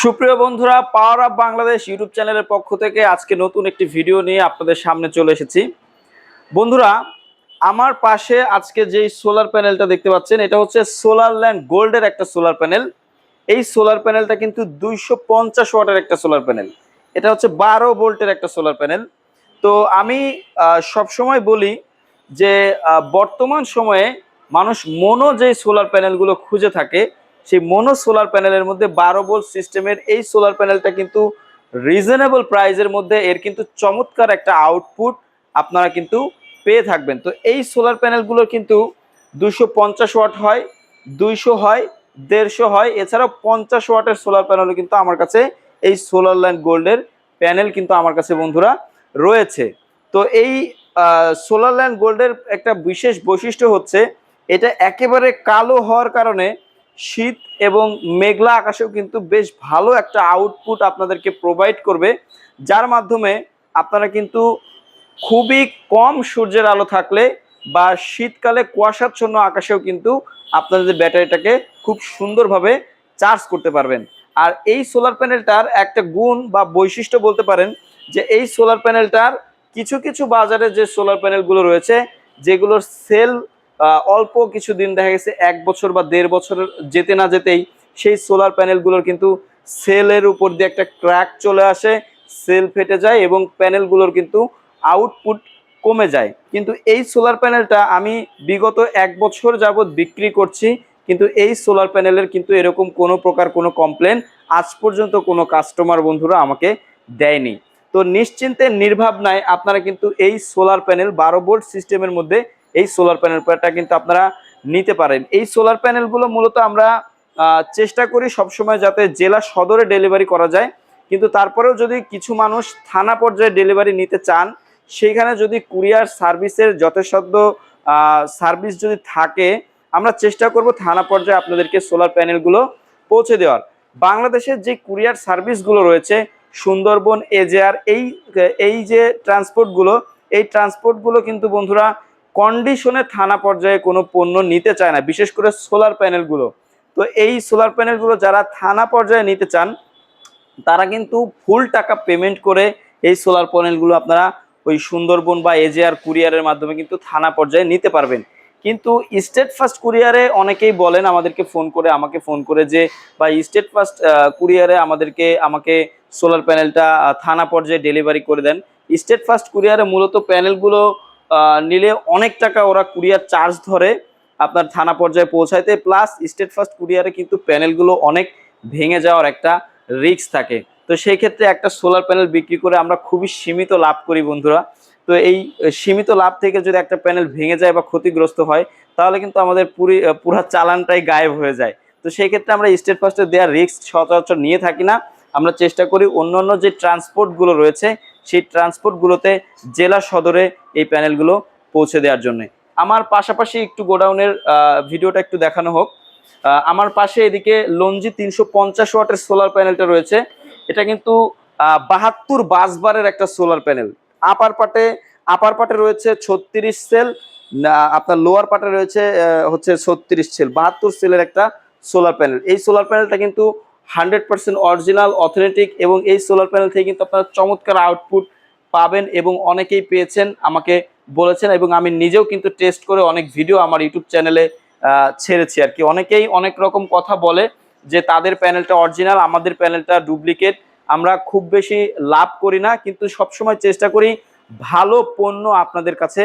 সুপ্রিয় বন্ধুরা পাওয়ার up Bangladesh YouTube চ্যানেলের পক্ষ থেকে আজকে নতুন একটি ভিডিও নিয়ে আপনাদের সামনে চলে এসেছি। বন্ধুরা, আমার পাশে আজকে যেই সোলার প্যানেলটা দেখতে পাচ্ছেন, এটা হচ্ছে সোলার ল্যান্ড গোল্ডের একটা সোলার প্যানেল এই সোলার প্যানেলটা কিন্তু দুইশো পঞ্চাশ ওয়াটের একটা সোলার প্যানেল এটা হচ্ছে বারো ভোল্টের একটা সোলার প্যানেল তো আমি সব সময় বলি যে বর্তমান সময়ে মানুষ মনো যে সোলার প্যানেলগুলো খুঁজে থাকে সেই মনো সোলার প্যানেলের মধ্যে বারো ভোল্ট সিস্টেমের এই সোলার প্যানেলটা কিন্তু রিজনেবল প্রাইজের মধ্যে এর কিন্তু চমৎকার একটা আউটপুট আপনারা কিন্তু পেয়ে থাকবেন। তো এই সোলার প্যানেলগুলো কিন্তু দুশো পঞ্চাশ ওয়াট হয়, দুইশো হয়, দেড়শো হয়, এছাড়াও পঞ্চাশ ওয়াটের সোলার প্যানেলও কিন্তু আমার কাছে এই সোলার ল্যান্ড গোল্ডের প্যানেল কিন্তু আমার কাছে বন্ধুরা রয়েছে। তো এই সোলার ল্যান্ড গোল্ডের একটা বিশেষ বৈশিষ্ট্য হচ্ছে এটা একেবারে কালো হওয়ার কারণে শীত এবং মেঘলা আকাশেও কিন্তু বেশ ভালো একটা আউটপুট আপনাদেরকে প্রোভাইড করবে। যার মাধ্যমে আপনারা কিন্তু খুবই কম সূর্যের আলো থাকলে বা শীতকালে কুয়াশাচ্ছন্ন আকাশেও কিন্তু আপনাদের ব্যাটারিটাকে খুব সুন্দরভাবে চার্জ করতে পারবেন। আর এই সোলার প্যানেলটার একটা গুণ বা বৈশিষ্ট্য বলতে পারেন যে এই সোলার প্যানেলটার কিছু কিছু বাজারে যে সোলার প্যানেলগুলো রয়েছে, যেগুলোর সেল অল্প কিছু দিন দেখা গেছে, এক বছর বা দেড় বছর যেতে না যেতেই সেই সোলার প্যানেলগুলোর কিন্তু সেলের উপর দিয়ে একটা ক্র্যাক চলে আসে সেল ফেটে যায় এবং প্যানেলগুলোর কিন্তু আউটপুট কমে যায়। কিন্তু এই সোলার প্যানেলটা আমি বিগত এক বছর যাবৎ বিক্রি করছি, কিন্তু এই সোলার প্যানেলের কিন্তু এরকম কোনো প্রকার কোনো কমপ্লেন আজ পর্যন্ত কোনো কাস্টমার বন্ধুরা আমাকে দেয়নি। তো নিশ্চিন্তে, নির্ভাবনায় আপনারা কিন্তু এই সোলার প্যানেল বারো ভোল্ট সিস্টেমের মধ্যে এই সোলার প্যানেল প্যানেলটা কিন্তু আপনারা নিতে পারেন। এই সোলার প্যানেলগুলো মূলত আমরা চেষ্টা করি সবসময় যাতে জেলা সদরে ডেলিভারি করা যায়। কিন্তু তারপরেও যদি কিছু মানুষ থানা পর্যায়ে ডেলিভারি নিতে চান, সেইখানে যদি কুরিয়ার সার্ভিসের যথেষ্ট সার্ভিস যদি থাকে, আমরা চেষ্টা করব থানা পর্যায়ে আপনাদেরকে সোলার প্যানেলগুলো পৌঁছে দেওয়ার। বাংলাদেশের যে কুরিয়ার সার্ভিসগুলো রয়েছে, সুন্দরবন এজেআর এই এই যে ট্রান্সপোর্টগুলো এই ট্রান্সপোর্টগুলো কিন্তু বন্ধুরা কন্ডিশনে থানা পর্যায়ে কোনো পণ্য নিতে চায় না, বিশেষ করে সোলার প্যানেলগুলো। তো এই সোলার প্যানেলগুলো যারা থানা পর্যায়ে নিতে চান, তারা কিন্তু ফুল টাকা পেমেন্ট করে এই সোলার প্যানেলগুলো আপনারা ওই সুন্দরবন বা এজেআর কুরিয়ারের মাধ্যমে কিন্তু থানা পর্যায়ে নিতে পারবেন। কিন্তু স্টেট ফার্স্ট কুরিয়ারে অনেকেই বলেন, আমাদেরকে ফোন করে, আমাকে ফোন করে যে বা স্টেট ফার্স্ট কুরিয়ারে আমাদেরকে, আমাকে সোলার প্যানেলটা থানা পর্যায়ে ডেলিভারি করে দেন। স্টেট ফার্স্ট কুরিয়ারে মূলত প্যানেলগুলো নিলে অনেক টাকা ওরা কুরিয়ার চার্জ ধরে আপনার থানা পর্যায়ে পৌঁছাইতে। প্লাস স্টেট ফার্স্ট কুরিয়ারে কিন্তু প্যানেলগুলো অনেক ভেঙে যাওয়ার একটা রিস্ক থাকে। তো সেই ক্ষেত্রে একটা সোলার প্যানেল বিক্রি করে আমরা খুবই সীমিত লাভ করি বন্ধুরা। তো এই সীমিত লাভ থেকে যদি একটা প্যানেল ভেঙে যায় বা ক্ষতিগ্রস্ত হয়, তাহলে কিন্তু আমাদের পুরি পুরা চালানটাই গায়েব হয়ে যায়। তো সেই ক্ষেত্রে আমরা স্টেট ফার্স্টে দেওয়ার রিস্ক সচরাচর নিয়ে থাকি না। আমরা চেষ্টা করি অন্য অন্য যে ট্রান্সপোর্টগুলো রয়েছে সেই ট্রান্সপোর্টগুলোতে জেলা সদরে এই প্যানেলগুলো পৌঁছে দেওয়ার জন্য। আমার পাশাপাশি একটু গোডাউনের ভিডিওটা একটু দেখানো হোক। আমার পাশে এদিকে লঞ্জি তিনশো পঞ্চাশ ওয়াটের সোলার প্যানেলটা রয়েছে। এটা কিন্তু বাহাত্তর বাসবারের একটা সোলার প্যানেল। আপার পাটে আপার পাটে রয়েছে ছত্রিশ সেল আপনার লোয়ার পাটে রয়েছে হচ্ছে ছত্রিশ সেল, বাহাত্তর সেলের একটা সোলার প্যানেল। এই সোলার প্যানেলটা কিন্তু হান্ড্রেড পার্সেন্ট অরিজিনাল, অথেন্টিক এবং এই সোলার প্যানেল থেকে কিন্তু আপনারা চমৎকার আউটপুট পাবেন এবং অনেকেই পেয়েছেন, আমাকে বলেছেন এবং আমি নিজেও কিন্তু টেস্ট করে অনেক ভিডিও আমার ইউটিউব চ্যানেলে ছেড়েছি আর কি। অনেকেই অনেক রকম কথা বলে যে তাদের প্যানেলটা অরিজিনাল আমাদের প্যানেলটা ডুপ্লিকেট আমরা খুব বেশি লাভ করি না, কিন্তু সবসময় চেষ্টা করি ভালো পণ্য আপনাদের কাছে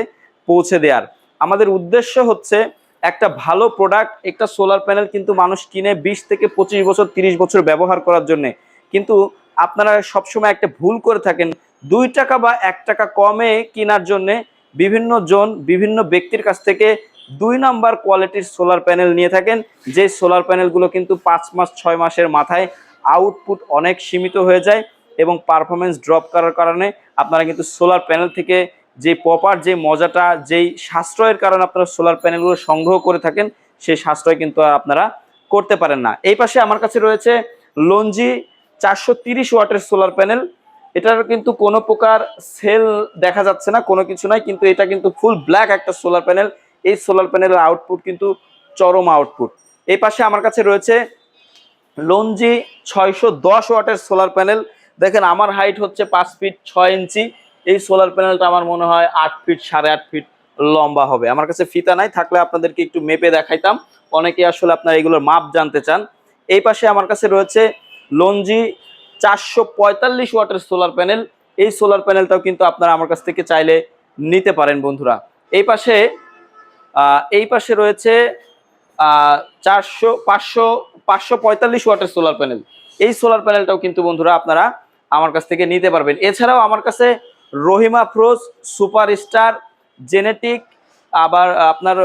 পৌঁছে দেওয়ার আমাদের উদ্দেশ্য হচ্ছে একটা ভালো প্রোডাক্ট একটা সোলার প্যানেল কিন্তু মানুষ কিনে বিশ থেকে পঁচিশ বছর, তিরিশ বছর ব্যবহার করার জন্য। কিন্তু আপনারা সবসময় একটা ভুল করে থাকেন। দুই টাকা বা এক টাকা কমে কেনার জন্যে বিভিন্ন জন বিভিন্ন ব্যক্তির কাছ থেকে দুই নাম্বার কোয়ালিটির সোলার প্যানেল নিয়ে থাকেন। যে সোলার প্যানেলগুলো কিন্তু পাঁচ মাস, ছয় মাসের মাথায় আউটপুট অনেক সীমিত হয়ে যায় এবং পারফরমেন্স ড্রপ করার কারণে আপনারা কিন্তু সোলার প্যানেল থেকে যে প্রপার যে মজাটা, যেই সাশ্রয়ের কারণে আপনারা সোলার প্যানেলগুলো সংগ্রহ করে থাকেন সেই সাশ্রয় কিন্তু আপনারা করতে পারেন না। এই পাশে আমার কাছে রয়েছে লঞ্জি চারশো তিরিশ ওয়াটের সোলার প্যানেল এটার কিন্তু কোনো প্রকার সেল দেখা যাচ্ছে না, কোনো কিছু নাই, কিন্তু এটা কিন্তু ফুল ব্ল্যাক একটা সোলার প্যানেল এই সোলার প্যানেলের আউটপুট কিন্তু চরম আউটপুট এই পাশে আমার কাছে রয়েছে লঞ্জি ছয়শো দশ ওয়াটের সোলার প্যানেল দেখেন, আমার হাইট হচ্ছে পাঁচ ফিট ছয় ইঞ্চি। এই সোলার প্যানেলটা আমার মনে হয় আট ফিট সাড়ে আট ফিট লম্বা হবে। আমার কাছে ফিতা নাই, থাকলে আপনাদেরকে একটু মেপে দেখাইতাম। অনেকে আসলে আপনারা এগুলোর মাপ জানতে চান। এই পাশে আমার কাছে রয়েছে লঞ্জি চারশো পঁয়তাল্লিশ ওয়াটের সোলার প্যানেল এই সোলার প্যানেলটাও কিন্তু আপনারা আমার কাছ থেকে চাইলে নিতে পারেন বন্ধুরা। এই পাশে এই পাশে রয়েছে চারশো, পাঁচশো পাঁচশো পঁয়তাল্লিশ ওয়াটের সোলার প্যানেল এই সোলার প্যানেলটাও কিন্তু বন্ধুরা আপনারা আমার কাছ থেকে নিতে পারবেন। এছাড়াও আমার কাছে Rahimafrooz super star genetic, আবার আপনার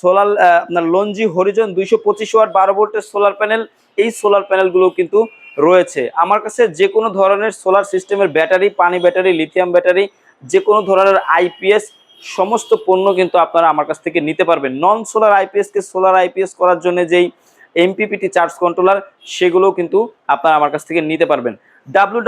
সোলার আপনার লঞ্জি হরিজন দুইশো পঁচিশ ওয়াট বারো ভোল্টের সোলার প্যানেল। এই সোলার প্যানেলগুলো কিন্তু রয়েছে। আমার কাছে যে কোনো ধরনের সোলার সিস্টেমের ব্যাটারি, পানি ব্যাটারি, লিথিয়াম ব্যাটারি, যে কোনো ধরনের আইপিএস সমস্ত পণ্য কিন্তু আপনারা আমার কাছ থেকে নিতে পারবেন। নন সোলার আইপিএসকে সোলার আইপিএস করার জন্য যেই এমপিপিটি চার্জ কন্ট্রোলার, সেগুলোও কিন্তু আপনারা আমার কাছ থেকে নিতে পারবেন। W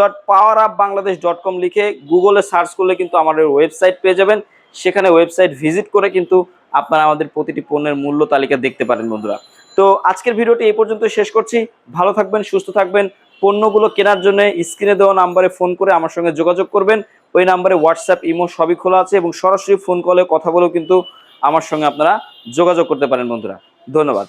dot power up Bangladesh dot com লিখে গুগলে সার্চ করলে কিন্তু আমাদের ওয়েবসাইট পেয়ে যাবেন। সেখানে ওয়েবসাইট ভিজিট করে কিন্তু আপনারা আমাদের প্রতিটি পণ্যের মূল্য তালিকা দেখতে পারেন বন্ধুরা। তো আজকের ভিডিওটি এই পর্যন্ত শেষ করছি। ভালো থাকবেন, সুস্থ থাকবেন। পণ্যগুলো কেনার জন্য স্ক্রিনে দেওয়া নাম্বারে ফোন করে আমার সঙ্গে যোগাযোগ করবেন। ওই নাম্বারে হোয়াটসঅ্যাপ, ইমো সবই খোলা আছে এবং সরাসরি ফোন কলে কথা বলেও কিন্তু আমার সঙ্গে আপনারা যোগাযোগ করতে পারেন বন্ধুরা। ধন্যবাদ।